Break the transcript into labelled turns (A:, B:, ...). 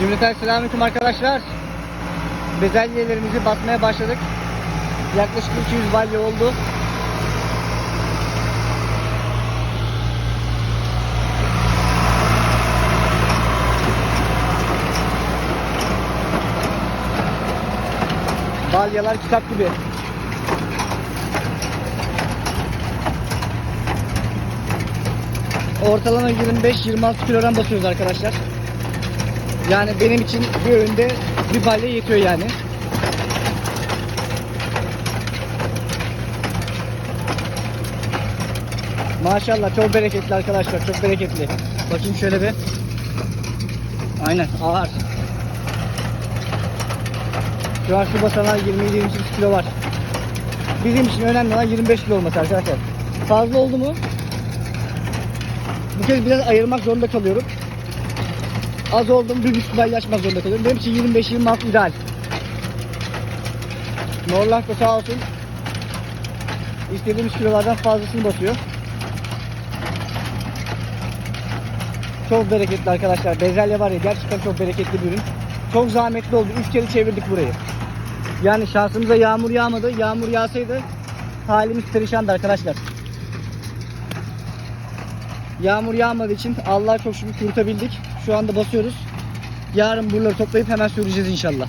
A: Cümleten selamünaleyküm arkadaşlar. Bezelyelerimizi basmaya başladık. Yaklaşık 200 balya oldu. Balyalar kitap gibi. Ortalama 25-26 kilogram basıyoruz arkadaşlar. Yani benim için bir öğünde bir balya yetiyor yani. Maşallah çok bereketli arkadaşlar çok bereketli. Bakayım şöyle bir. Aynen ağır. Şu an şu basalar 27-28 kilo var. Bizim için önemli olan 25 kilo olması arkadaşlar. Fazla oldu mu? Bu kez biraz ayırmak zorunda kalıyorum. Az oldum bir buçuk balya açmak zorunda kalıyorum. Benim için 25-26 ideal. Norlank da sağ olsun. İstediğimiz kilolardan fazlasını basıyor. Çok bereketli arkadaşlar. Bezelye var ya gerçekten çok bereketli bir ürün. Çok zahmetli oldu. Üç kere çevirdik burayı. Yani şansımıza yağmur yağmadı. Yağmur yağsaydı halimiz perişandı arkadaşlar. Yağmur yağmadığı için Allah'a çok şükür kurtabildik. Şu anda basıyoruz. Yarın buraları toplayıp hemen süreceğiz inşallah.